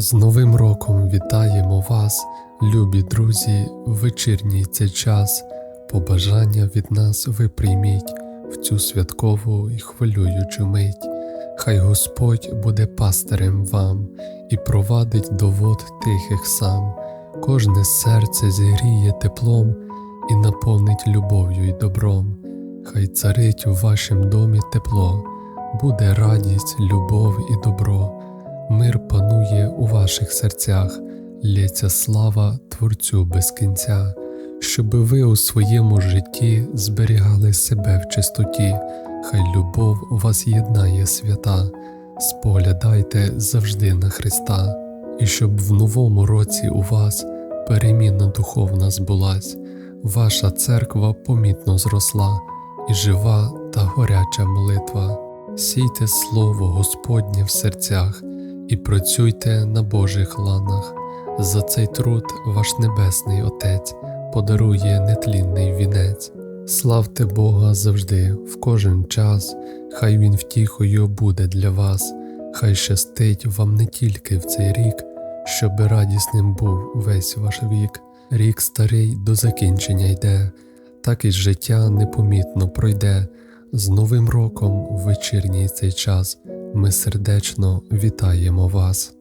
З Новим роком вітаємо вас, любі друзі, вечірній цей час. Побажання від нас ви прийміть в цю святкову і хвилюючу мить. Хай Господь буде пастирем вам і провадить до вод тихих сам, кожне серце зігріє теплом і наповнить любов'ю й добром. Хай царить у вашім домі тепло, буде радість, любов і добро. Мир панує у ваших серцях, лється слава Творцю без кінця, щоби ви у своєму житті зберігали себе в чистоті, хай любов вас єднає свята, споглядайте завжди на Христа, і щоб в новому році у вас переміна духовна збулась, ваша церква помітно зросла, і жива та горяча молитва. Сійте слово Господнє в серцях і працюйте на Божих ланах. За цей труд ваш Небесний Отець подарує нетлінний вінець. Славте Бога завжди, в кожен час, хай Він втіхою буде для вас, хай щастить вам не тільки в цей рік, щоби радісним був весь ваш вік. Рік старий до закінчення йде, так і життя непомітно пройде. З Новим роком в вечірній цей час ми сердечно вітаємо вас.